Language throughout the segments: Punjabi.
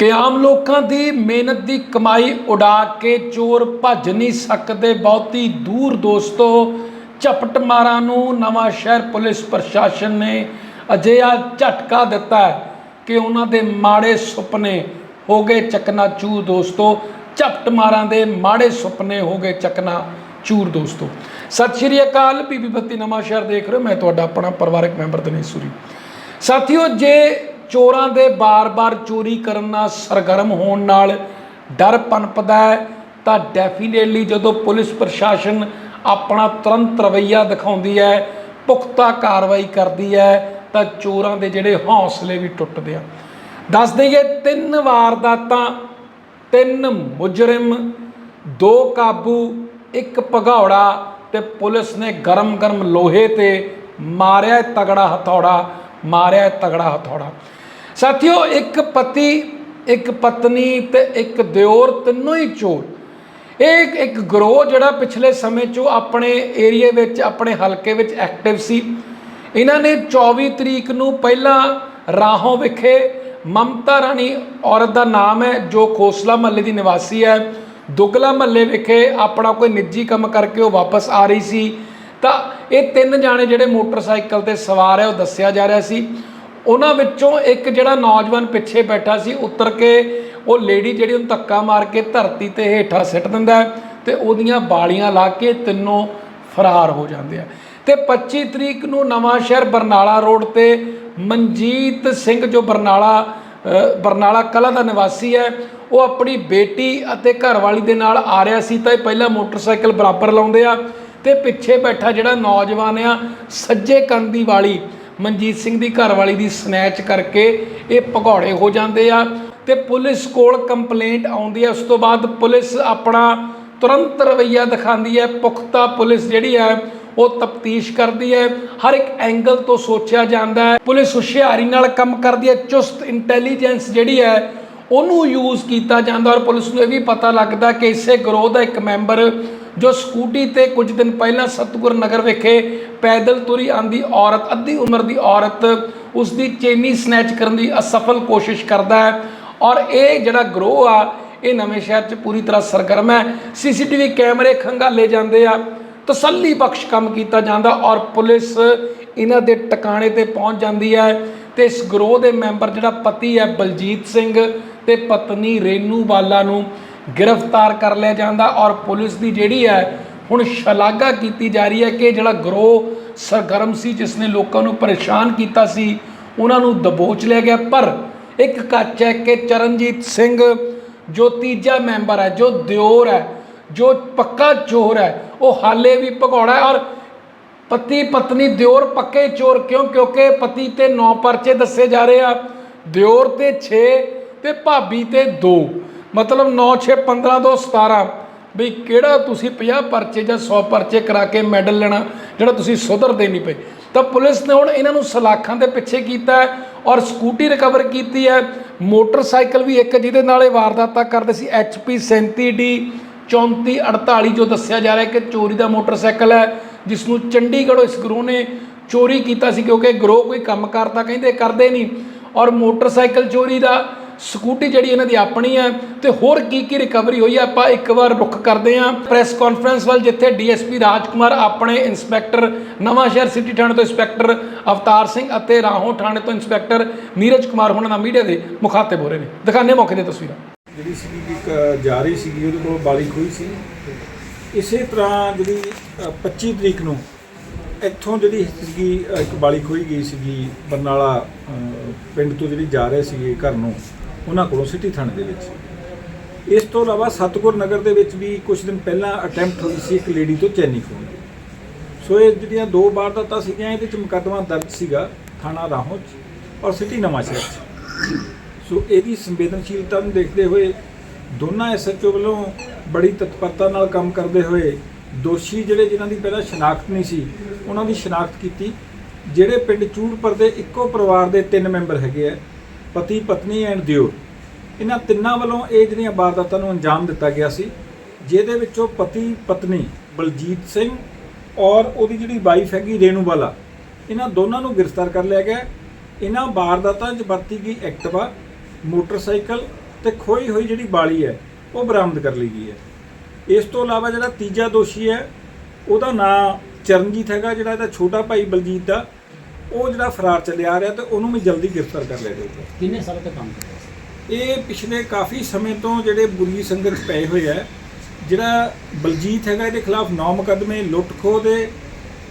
ਕਿ ਆਮ ਲੋਕਾਂ ਦੀ ਮਿਹਨਤ ਦੀ ਕਮਾਈ ਉਡਾ ਕੇ ਚੋਰ ਭੱਜ ਨਹੀਂ ਸਕਦੇ, ਬਹੁਤੀ ਦੂਰ ਦੋਸਤੋ, ਝਪਟ ਮਾਰਾਂ ਨੂੰ ਨਵਾਂ ਸ਼ਹਿਰ ਪੁਲਿਸ ਪ੍ਰਸ਼ਾਸਨ ਨੇ ਅਜਿਹਾ ਝਟਕਾ ਦਿੱਤਾ ਕਿ ਉਹਨਾਂ ਦੇ ਮਾੜੇ ਸੁਪਨੇ ਹੋ ਗਏ ਚਕਨਾ ਚੂਰ ਦੋਸਤੋ। ਝਪਟ ਮਾਰਾਂ ਦੇ ਮਾੜੇ ਸੁਪਨੇ ਹੋ ਗਏ ਚਕਨਾ ਚੂਰ ਦੋਸਤੋ। ਸਤਿ ਸ਼੍ਰੀ ਅਕਾਲ, ਬੀਬੀ ਬੱਤੀ ਨਵਾਂ ਸ਼ਹਿਰ ਦੇਖ ਰਹੇ ਹੋ। ਮੈਂ ਤੁਹਾਡਾ ਆਪਣਾ ਪਰਿਵਾਰਕ ਮੈਂਬਰ ਦਿਨੇਸ਼ ਸੂਰੀ। ਸਾਥੀਓ, ਜੇ ਚੋਰਾਂ ਦੇ ਬਾਰ-ਬਾਰ ਚੋਰੀ ਕਰਨ ਨਾਲ ਸਰਗਰਮ ਹੋਣ ਨਾਲ ਡਰ ਪਨਪਦਾ ਹੈ, ਤਾਂ ਡੈਫੀਨੇਟਲੀ ਜਦੋਂ ਪੁਲਿਸ ਪ੍ਰਸ਼ਾਸਨ ਆਪਣਾ ਤੁਰੰਤ ਰਵੱਈਆ ਦਿਖਾਉਂਦੀ ਹੈ, ਪੁਖਤਾ ਕਾਰਵਾਈ ਕਰਦੀ ਹੈ, ਤਾਂ ਚੋਰਾਂ ਦੇ ਜਿਹੜੇ ਹੌਸਲੇ ਵੀ ਟੁੱਟਦੇ ਆ। ਦੱਸ ਦਈਏ, ਤਿੰਨ ਵਾਰਦਾਤਾਂ, ਤਿੰਨ ਮੁਜਰਮ, ਦੋ ਕਾਬੂ, ਇੱਕ ਭਗੌੜਾ ਤੇ ਪੁਲਿਸ ਨੇ ਗਰਮ-ਗਰਮ ਲੋਹੇ ਤੇ ਮਾਰਿਆ ਤਗੜਾ ਹਥੌੜਾ, ਮਾਰਿਆ ਤਗੜਾ ਹਥੌੜਾ। ਸਾਥੀਓ, ਇੱਕ ਪਤੀ, ਇੱਕ ਪਤਨੀ ਤੇ ਇੱਕ ਦਿਓਰ ਤਿੰਨੋਂ ਹੀ ਚੋਰ। ਇਹ ਇੱਕ- ਗਰੋਹ ਜਿਹੜਾ ਪਿਛਲੇ ਸਮੇਂ 'ਚੋਂ ਆਪਣੇ ਏਰੀਏ ਵਿੱਚ, ਆਪਣੇ ਹਲਕੇ ਵਿੱਚ ਐਕਟਿਵ ਸੀ। ਇਹਨਾਂ ਨੇ 24 ਤਰੀਕ ਨੂੰ ਪਹਿਲਾਂ ਰਾਹੋਂ ਵਿਖੇ ਮਮਤਾ ਰਾਣੀ ਔਰਤ ਦਾ ਨਾਮ ਹੈ, ਜੋ ਖੋਸਲਾ ਮਹੱਲੇ ਦੀ ਨਿਵਾਸੀ ਹੈ। ਦੁਗਲਾ ਮਹੱਲੇ ਵਿਖੇ ਆਪਣਾ ਕੋਈ ਨਿੱਜੀ ਕੰਮ ਕਰਕੇ ਉਹ ਵਾਪਸ ਆ ਰਹੀ ਸੀ। ਤਾਂ ਇਹ ਤਿੰਨ ਜਾਣੇ ਜਿਹੜੇ ਮੋਟਰਸਾਈਕਲ ਤੇ ਸਵਾਰ ਹੈ, ਉਹ ਦੱਸਿਆ ਜਾ ਰਿਹਾ ਸੀ। ਉਹਨਾਂ ਵਿੱਚੋਂ ਇੱਕ ਜਿਹੜਾ ਨੌਜਵਾਨ ਪਿੱਛੇ ਬੈਠਾ ਸੀ, ਉਤਰ ਕੇ ਉਹ ਲੇਡੀ ਜਿਹੜੀ ਉਹਨੂੰ ਧੱਕਾ ਮਾਰ ਕੇ ਧਰਤੀ ਤੇ ਹੇਠਾਂ ਸਿੱਟ ਦਿੰਦਾ ਹੈ ਤੇ ਉਹਦੀਆਂ ਬਾਲੀਆਂ ਲਾ ਕੇ ਤਿੰਨੋਂ ਫਰਾਰ ਹੋ ਜਾਂਦੇ ਆ। ਤੇ 25 ਤਰੀਕ ਨੂੰ ਨਵਾਂ ਸ਼ਹਿਰ ਬਰਨਾਲਾ ਰੋਡ ਤੇ ਮਨਜੀਤ ਸਿੰਘ ਜੋ ਬਰਨਾਲਾ ਬਰਨਾਲਾ ਕਲਾ ਦਾ ਨਿਵਾਸੀ ਹੈ, ਉਹ ਆਪਣੀ ਬੇਟੀ ਅਤੇ ਘਰਵਾਲੀ ਦੇ ਨਾਲ ਆ ਰਿਹਾ ਸੀ ਤਾਂ ਇਹ ਪਹਿਲਾਂ ਮੋਟਰਸਾਈਕਲ ਬਰਾਬਰ ਲਾਉਂਦੇ ਆ ਤੇ ਪਿੱਛੇ ਬੈਠਾ ਜਿਹੜਾ ਨੌਜਵਾਨ ਆ, ਸੱਜੇ ਕੰਨ ਦੀ ਵਾਲੀ ਮਨਜੀਤ ਸਿੰਘ ਦੀ ਘਰਵਾਲੀ ਦੀ ਸਨੈਚ ਕਰਕੇ ਇਹ ਭਗੌੜੇ ਹੋ ਜਾਂਦੇ ਆ ਤੇ ਪੁਲਿਸ ਕੋਲ ਕੰਪਲੇਂਟ ਆਉਂਦੀ ਹੈ ਉਸ ਤੋਂ ਬਾਅਦ ਪੁਲਿਸ ਆਪਣਾ ਤੁਰੰਤ ਰਵੱਈਆ ਦਿਖਾਉਂਦੀ ਹੈ। ਪੁਖਤਾ ਪੁਲਿਸ ਜਿਹੜੀ ਹੈ ਉਹ ਤਫਤੀਸ਼ ਕਰਦੀ ਹੈ। ਹਰ ਇੱਕ ਐਂਗਲ ਤੋਂ ਸੋਚਿਆ ਜਾਂਦਾ ਹੈ। ਪੁਲਿਸ ਹੁਸ਼ਿਆਰੀ ਨਾਲ ਕੰਮ ਕਰਦੀ ਹੈ। ਚੁਸਤ ਇੰਟੈਲੀਜੈਂਸ ਜਿਹੜੀ ਹੈ, ਉਹਨੂੰ ਯੂਜ਼ ਕੀਤਾ ਜਾਂਦਾ ਔਰ ਪੁਲਿਸ ਨੂੰ ਇਹ ਵੀ ਪਤਾ ਲੱਗਦਾ ਕਿ ਇਸੇ ਗਰੋਹ ਦਾ ਇੱਕ ਮੈਂਬਰ ਜੋ ਸਕੂਟੀ ਤੇ ਕੁਝ ਦਿਨ ਪਹਿਲਾਂ ਸਤਗੁਰ ਨਗਰ ਵਿਖੇ ਪੈਦਲ ਤੁਰੀ ਆਂਦੀ ਔਰਤ, ਅੱਧੀ ਉਮਰ ਦੀ ਔਰਤ ਉਸ ਦੀ ਚੇਨੀ ਸਨੈਚ ਕਰਨ ਦੀ ਅਸਫਲ ਕੋਸ਼ਿਸ਼ ਕਰਦਾ ਹੈ ਔਰ ਇਹ ਜਿਹੜਾ ਗਰੋਹ ਆ, ਇਹ ਨਵੇਂ ਸ਼ਹਿਰ 'ਚ ਪੂਰੀ ਤਰ੍ਹਾਂ ਸਰਗਰਮ ਹੈ। ਸੀਸੀਟੀਵੀ ਕੈਮਰੇ ਖੰਗਾਲੇ ਜਾਂਦੇ ਆ, ਤਸੱਲੀ ਬਖਸ਼ ਕੰਮ ਕੀਤਾ ਜਾਂਦਾ ਔਰ ਪੁਲਿਸ ਇਹਨਾਂ ਦੇ ਟਿਕਾਣੇ ਤੇ ਪਹੁੰਚ ਜਾਂਦੀ ਹੈ ਤੇ ਇਸ ਗਰੋਹ ਦੇ ਮੈਂਬਰ ਜਿਹੜਾ ਪਤੀ ਹੈ ਬਲਜੀਤ ਸਿੰਘ ਤੇ ਪਤਨੀ ਰੇਨੂ ਬਾਲਾ ਨੂੰ ਗ੍ਰਿਫਤਾਰ ਕਰ ਲਿਆ ਜਾਂਦਾ ਔਰ ਪੁਲਿਸ ਦੀ ਜਿਹੜੀ ਹੈ ਹੁਣ ਸ਼ਲਾਘਾ ਕੀਤੀ ਜਾ ਰਹੀ ਹੈ ਕਿ ਜਿਹੜਾ ਗਰੋਹ ਸਰਗਰਮ ਸੀ, ਜਿਸ ਨੇ ਲੋਕਾਂ ਨੂੰ ਪਰੇਸ਼ਾਨ ਕੀਤਾ ਸੀ, ਉਹਨਾਂ ਨੂੰ ਦਬੋਚ ਲਿਆ ਗਿਆ। ਪਰ ਇੱਕ ਕੱਚ ਹੈ ਕਿ ਚਰਨਜੀਤ ਸਿੰਘ ਜੋ ਤੀਜਾ ਮੈਂਬਰ ਹੈ, ਜੋ ਦਿਓਰ ਹੈ, ਜੋ ਪੱਕਾ ਚੋਰ ਹੈ, ਉਹ ਹਾਲੇ ਵੀ ਭਗੌੜਾ ਹੈ ਔਰ ਪਤੀ ਪਤਨੀ ਦਿਓਰ ਪੱਕੇ ਚੋਰ ਕਿਉਂ? ਕਿਉਂਕਿ ਪਤੀ ਤੇ 9 ਪਰਚੇ ਦੱਸੇ ਜਾ ਰਹੇ ਆ। ਦਿਓਰ ਤੇ 6 ਤੇ ਭਾਬੀ ਤੇ 2 ਮਤਲਬ 9 6 15 ਤੋਂ 17 ਵੀ ਕਿਹੜਾ ਤੁਸੀਂ 50 ਪਰਚੇ ਜਾਂ 100 ਪਰਚੇ ਕਰਾ ਕੇ ਮੈਡਲ ਲੈਣਾ ਜਿਹੜਾ ਤੁਸੀਂ ਸੁਧਰਦੇ ਨਹੀਂ ਪਏ। ਤਾਂ ਪੁਲਿਸ ਨੇ ਹੁਣ ਇਹਨਾਂ ਨੂੰ ਸਲਾਖਾਂ ਦੇ ਪਿੱਛੇ ਕੀਤਾ ਔਰ ਸਕੂਟੀ ਰਿਕਵਰ ਕੀਤੀ ਹੈ। ਮੋਟਰਸਾਈਕਲ ਵੀ ਇੱਕ ਜਿਹਦੇ ਨਾਲ ਇਹ ਵਾਰਦਾਤਾਂ ਕਰਦੇ ਸੀ। HP 37D 3448 ਜੋ ਦੱਸਿਆ ਜਾ ਰਿਹਾ ਕਿ ਚੋਰੀ ਦਾ ਮੋਟਰਸਾਈਕਲ ਹੈ, ਜਿਸ ਨੂੰ ਚੰਡੀਗੜ੍ਹੋਂ ਇਸ ਗਰੋਹ ਨੇ ਚੋਰੀ ਕੀਤਾ ਸੀ ਕਿਉਂਕਿ ਗਰੋਹ ਕੋਈ ਕੰਮ ਕਰਦਾ ਕਹਿੰਦੇ ਕਰਦੇ ਨਹੀਂ। ਔਰ ਮੋਟਰਸਾਈਕਲ ਚੋਰੀ ਦਾ ਸਕੂਟੀ ਜਿਹੜੀ ਇਹਨਾਂ ਦੀ ਆਪਣੀ ਹੈ ਤੇ ਹੋਰ ਕੀ ਕੀ ਰਿਕਵਰੀ ਹੋਈ ਹੈ ਆਪਾਂ ਇੱਕ ਵਾਰ ਰੁੱਖ ਕਰਦੇ ਹਾਂ। ਪ੍ਰੈਸ ਕਾਨਫਰੰਸ ਵੱਲ ਜਿੱਥੇ ਡੀਐਸਪੀ ਰਾਜਕੁਮਾਰ ਆਪਣੇ ਇੰਸਪੈਕਟਰ ਨਵਾਂ ਸ਼ਹਿਰ ਸਿਟੀ ਥਾਣੇ ਤੋਂ ਇੰਸਪੈਕਟਰ ਅਵਤਾਰ ਸਿੰਘ ਅਤੇ ਰਾਹੋਂ ਥਾਣੇ ਤੋਂ ਇੰਸਪੈਕਟਰ ਨੀਰਜ ਕੁਮਾਰ ਹੁਣਾਂ ਨਾਲ ਮੀਡੀਆ ਦੇ ਮੁਖਾਤਿਬ ਹੋ ਰਹੇ ਨੇ। ਦਿਖਾਣੇ ਮੌਕੇ ਦੀਆਂ ਤਸਵੀਰਾਂ। ਜਿਹੜੀ ਸੀਗੀ ਇੱਕ ਜਾਰੀ ਸੀਗੀ ਉਹਦੇ ਕੋਲ ਬਾਲੀ ਖੋਈ ਸੀ। ਇਸੇ ਤਰ੍ਹਾਂ ਜਿਹੜੀ ਅ, 25 ਤਰੀਕ ਨੂੰ ਇੱਥੋਂ ਜਿਹੜੀ ਸੀਗੀ ਇੱਕ ਬਾਲੀ ਖੋਈ ਗਈ ਸੀਗੀ ਬਰਨਾਲਾ ਪਿੰਡ ਤੋਂ ਜਿਹੜੀ ਜਾ ਰਹੇ ਸੀਗੇ ਘਰ ਨੂੰ। ਉਹਨਾਂ ਕੋਲੋਂ ਸਿਟੀ ਥਾਣੇ ਦੇ ਵਿੱਚ। ਇਸ ਤੋਂ ਇਲਾਵਾ ਸਤਗੁਰ ਨਗਰ ਦੇ ਵਿੱਚ ਵੀ ਕੁਝ ਦਿਨ ਪਹਿਲਾਂ ਅਟੈਂਪਟ ਹੋਈ ਸੀ ਇੱਕ ਲੇਡੀ ਤੋਂ ਚੈਨੀ ਖੋਹਣ ਦੀ। ਸੋ ਇਹ ਜਿਹੜੀਆਂ ਦੋ ਵਾਰਦਾਤਾਂ ਸੀਗੀਆਂ, ਇਹਦੇ ਵਿੱਚ ਮੁਕੱਦਮਾ ਦਰਜ ਸੀਗਾ ਥਾਣਾ ਰਾਹੋਂ 'ਚ ਔਰ ਸਿਟੀ ਨਵਾਂਸ਼ਹਿਰ 'ਚ। ਸੋ ਇਹਦੀ ਸੰਵੇਦਨਸ਼ੀਲਤਾ ਨੂੰ ਦੇਖਦੇ ਹੋਏ ਦੋਨਾਂ ਐਸਐਚਓ ਵੱਲੋਂ ਬੜੀ ਤਤਪਰਤਾ ਨਾਲ ਕੰਮ ਕਰਦੇ ਹੋਏ ਦੋਸ਼ੀ ਜਿਹੜੇ ਜਿਨ੍ਹਾਂ ਦੀ ਪਹਿਲਾਂ ਸ਼ਨਾਖਤ ਨਹੀਂ ਸੀ, ਉਹਨਾਂ ਦੀ ਸ਼ਨਾਖਤ ਕੀਤੀ। ਜਿਹੜੇ ਪਿੰਡ ਚੂੜਪਰ ਦੇ ਇੱਕੋ ਪਰਿਵਾਰ ਦੇ ਤਿੰਨ ਮੈਂਬਰ ਹੈਗੇ ਆ ਪਤੀ ਪਤਨੀ ਐਂਡ ਦਿਓਰ। ਇਹਨਾਂ ਤਿੰਨਾਂ ਵੱਲੋਂ ਇਹ ਜਿਹੜੀਆਂ ਵਾਰਦਾਤਾਂ ਨੂੰ ਅੰਜਾਮ ਦਿੱਤਾ ਗਿਆ ਸੀ, ਜਿਹਦੇ ਵਿੱਚੋਂ ਪਤੀ ਪਤਨੀ ਬਲਜੀਤ ਸਿੰਘ ਔਰ ਉਹਦੀ ਜਿਹੜੀ ਵਾਈਫ ਹੈਗੀ ਰੇਨੂ ਬਾਲਾ ਇਹਨਾਂ ਦੋਨਾਂ ਨੂੰ ਗ੍ਰਿਫਤਾਰ ਕਰ ਲਿਆ ਗਿਆ। ਇਹਨਾਂ ਵਾਰਦਾਤਾਂ 'ਚ ਵਰਤੀ ਗਈ ਐਕਟਿਵਾ, ਮੋਟਰਸਾਈਕਲ ਤੇ ਖੋਈ ਹੋਈ ਜਿਹੜੀ ਬਾਲੀ ਹੈ, ਉਹ ਬਰਾਮਦ ਕਰ ਲਈ ਗਈ ਹੈ। ਇਸ ਤੋਂ ਇਲਾਵਾ ਜਿਹੜਾ ਤੀਜਾ ਦੋਸ਼ੀ ਹੈ, ਉਹਦਾ ਨਾਂ ਚਰਨਜੀਤ ਹੈਗਾ, ਜਿਹੜਾ ਇਹਦਾ ਛੋਟਾ ਭਾਈ ਬਲਜੀਤ ਦਾ। ਉਹ ਜਿਹੜਾ ਫਰਾਰ ਚੱਲਿਆ ਆ ਰਿਹਾ ਤੇ ਉਹਨੂੰ ਵੀ ਜਲਦੀ ਗ੍ਰਿਫਤਾਰ ਕਰ ਲਿਆ ਜਾਊਗਾ। ਕਿੰਨੇ ਸਾਲ ਤੱਕ ਕੰਮ ਸੀ? ਇਹ ਪਿਛਲੇ ਕਾਫੀ ਸਮੇਂ ਤੋਂ ਜਿਹੜੇ ਬੁਰੀ ਸੰਗਤ ਪਏ ਹੋਏ ਆ ਜਿਹੜਾ ਬਲਜੀਤ ਹੈਗਾ ਇਹਦੇ ਖਿਲਾਫ 9 ਮੁਕੱਦਮੇ ਲੁੱਟ ਖੋਹ ਦੇ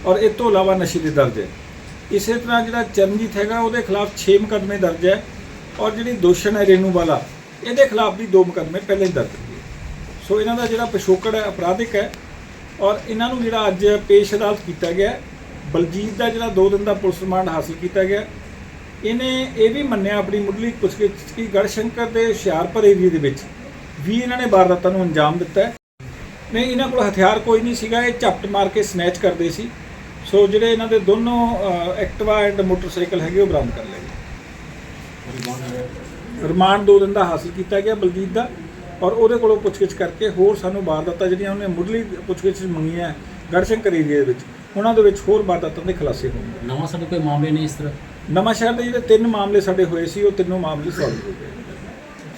ਔਰ ਇਹ ਤੋਂ ਇਲਾਵਾ ਨਸ਼ੇ ਦੇ ਦਰਜ ਹੈ। ਇਸੇ ਤਰ੍ਹਾਂ ਜਿਹੜਾ ਚਰਨਜੀਤ ਹੈਗਾ ਉਹਦੇ ਖਿਲਾਫ 6 ਮੁਕੱਦਮੇ ਦਰਜ ਹੈ ਔਰ ਜਿਹੜੀ ਦੋਸ਼ਣ ਹੈ ਰੇਨੂ ਵਾਲਾ ਇਹਦੇ ਖਿਲਾਫ ਵੀ 2 ਮੁਕੱਦਮੇ ਪਹਿਲੇ ਹੀ ਦਰਜ ਹੈ ਸੋ ਇਹਨਾਂ ਦਾ ਜਿਹੜਾ ਪਿਛੋਕੜ ਹੈ ਅਪਰਾਧਿਕ ਹੈ ਔਰ ਇਹਨਾਂ ਨੂੰ ਜਿਹੜਾ ਅੱਜ ਪੇਸ਼ ਅਦਾਲਤ ਕੀਤਾ ਗਿਆ ਬਲਜੀਤ ਦਾ ਜਿਹੜਾ 2 ਦਿਨ ਦਾ ਪੁਲਿਸ ਰਿਮਾਂਡ ਹਾਸਲ ਕੀਤਾ ਗਿਆ ਇਹਨੇ ਇਹ ਵੀ ਮੰਨਿਆ ਆਪਣੀ ਮੁੱਢਲੀ ਪੁੱਛਗਿੱਛ ਕਿ ਗੜਸ਼ੰਕਰ ਦੇ ਹੁਸ਼ਿਆਰਪੁਰ ਏਰੀਏ ਦੇ ਵਿੱਚ ਵੀ ਇਹਨਾਂ ਨੇ ਵਾਰਦਾਤਾਂ ਨੂੰ ਅੰਜਾਮ ਦਿੱਤਾ ਹੈ। ਨਹੀਂ ਇਹਨਾਂ ਕੋਲ ਹਥਿਆਰ ਕੋਈ ਨਹੀਂ ਸੀਗਾ ਇਹ ਝਪਟ ਮਾਰ ਕੇ ਸਨੈਚ ਕਰਦੇ ਸੀ। ਸੋ ਜਿਹੜੇ ਇਹਨਾਂ ਦੇ ਦੋਨੋਂ ਅ, ਐਕਟਿਵਾ ਐਂਡ ਮੋਟਰਸਾਈਕਲ ਹੈਗੇ ਉਹ ਬਰਾਮਦ ਕਰ ਲਏ ਰਿਮਾਂਡ ਦੋ ਦਿਨ ਦਾ ਹਾਸਲ ਕੀਤਾ ਗਿਆ ਬਲਜੀਤ ਦਾ ਔਰ ਉਹਦੇ ਕੋਲੋਂ ਪੁੱਛਗਿੱਛ ਕਰਕੇ ਹੋਰ ਸਾਨੂੰ ਵਾਰਦਾਤਾਂ ਜਿਹੜੀਆਂ ਉਹਨੇ ਮੁੱਢਲੀ ਪੁੱਛਗਿੱਛ ਮੰਗੀਆਂ ਗੜਸ਼ੰਕਰ ਏਰੀਏ ਦੇ ਵਿੱਚ ਉਹਨਾਂ ਦੇ ਵਿੱਚ ਹੋਰ ਵਾਰਦਾਤਾਂ ਦੇ ਖੁਲਾਸੇ ਹੋਣਗੇ ਨਵਾਂ ਸਾਡੇ ਕੋਈ ਮਾਮਲੇ ਨੇ ਇਸ ਤਰ੍ਹਾਂ? ਨਵਾਂ ਸ਼ਹਿਰ ਦੇ ਜਿਹੜੇ ਤਿੰਨ ਮਾਮਲੇ ਸਾਡੇ ਹੋਏ ਸੀ ਉਹ ਤਿੰਨੋਂ ਮਾਮਲੇ ਸੋਲਵ ਹੋ ਗਏ।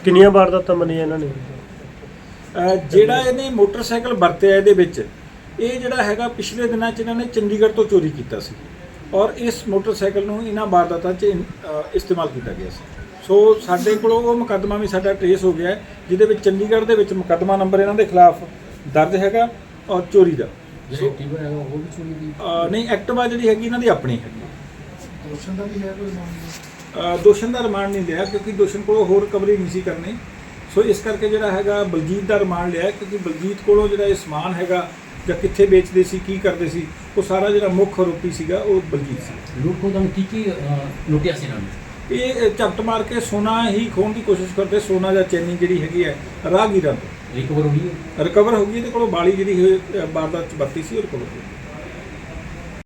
ਕਿੰਨੀਆਂ ਵਾਰਦਾਤਾਂ ਮੰਨੀਆਂ ਇਹਨਾਂ ਨੇ? ਅਹ ਜਿਹੜਾ ਇਹਨੇ ਮੋਟਰਸਾਈਕਲ ਵਰਤਿਆ ਇਹਦੇ ਵਿੱਚ ਇਹ ਜਿਹੜਾ ਹੈਗਾ ਪਿਛਲੇ ਦਿਨਾਂ 'ਚ ਇਹਨਾਂ ਨੇ ਚੰਡੀਗੜ੍ਹ ਤੋਂ ਚੋਰੀ ਕੀਤਾ ਸੀ। ਔਰ ਇਸ ਮੋਟਰਸਾਈਕਲ ਨੂੰ ਇਹਨਾਂ ਵਾਰਦਾਤਾਂ 'ਚ ਇਨ- ਅਹ ਇਸਤੇਮਾਲ ਕੀਤਾ ਗਿਆ ਸੀ। ਸੋ ਸਾਡੇ ਕੋਲ ਉਹ ਮੁਕੱਦਮਾ ਵੀ ਸਾਡਾ ਟ੍ਰੇਸ ਹੋ ਗਿਆ ਹੈ, ਜਿਹਦੇ ਵਿੱਚ ਚੰਡੀਗੜ੍ਹ ਦੇ ਵਿੱਚ ਮੁਕੱਦਮਾ ਨੰਬਰ ਇਹਨਾਂ ਦੇ ਖਿਲਾਫ ਦਰਜ ਹੈਗਾ ਔਰ ਚੋਰੀ ਦਾ। ਜਿਹੜਾ ਐਕਟਿਵਾ ਹੈਗਾ ਉਹ ਵੀ ਚੋਰੀ ਦੀ ਅਹ ਨਹੀਂ ਐਕਟਿਵਾ ਜਿਹੜੀ ਹੈਗੀ ਇਹਨਾਂ ਦੀ ਆਪਣੀ ਹੈਗੀ। ਦੋਸ਼ਣ ਦਾ ਵੀ ਹੈ ਕੋਈ ਦੋਸ਼ਣ ਦਾ ਰਿਮਾਂਡ ਨਹੀਂ ਲਿਆ ਕਿਉਂਕਿ ਦੋਸ਼ਣ ਕੋਲੋਂ ਹੋਰ ਰਿਕਵਰੀ ਨਹੀਂ ਸੀ ਕਰਨੀ। ਸੋ ਇਸ ਕਰਕੇ ਜਿਹੜਾ ਹੈਗਾ ਬਲਜੀਤ ਦਾ ਰਿਮਾਂਡ ਲਿਆ ਕਿਉਂਕਿ ਬਲਜੀਤ ਕੋਲੋਂ ਜਿਹੜਾ ਇਹ ਸਮਾਨ ਹੈਗਾ ਜਾਂ ਕਿੱਥੇ ਵੇਚਦੇ ਸੀ ਕੀ ਕਰਦੇ ਸੀ ਉਹ ਸਾਰਾ ਜਿਹੜਾ ਮੁੱਖ ਆਰੋਪੀ ਸੀਗਾ ਉਹ ਬਲਜੀਤ ਸੀ। ਖੋਹ ਦਾ ਕੀ ਕੀ ਅਹ, ਲੁੱਟਿਆ ਸੀ ਇਹਨਾਂ ਨੇ? ਇਹ ਅ, ਝਪਟ ਮਾਰ ਕੇ ਸੋਨਾ ਹੀ ਖੋਣ ਦੀ ਕੋਸ਼ਿਸ਼ ਕਰਦੇ ਸੋਨਾ ਜਾਂ ਚੈਨੀ ਜਿਹੜੀ ਹੈਗੀ ਹੈ ਰਾਹਗੀਰਾਂ ਤੋਂ। ਰਿਕਵਰ ਹੋਈ ਹੈ? ਰਿਕਵਰ ਹੋ ਗਈ ਇਹਦੇ ਕੋਲੋਂ ਬਾਲੀ ਜਿਹੜੀ ਹੋਈ, ਵਾਰਦਾਤ ਚ ਵਰਤੀ ਸੀ ਉਹ ਰਿਕਵਰ ਹੋ ਗਈ।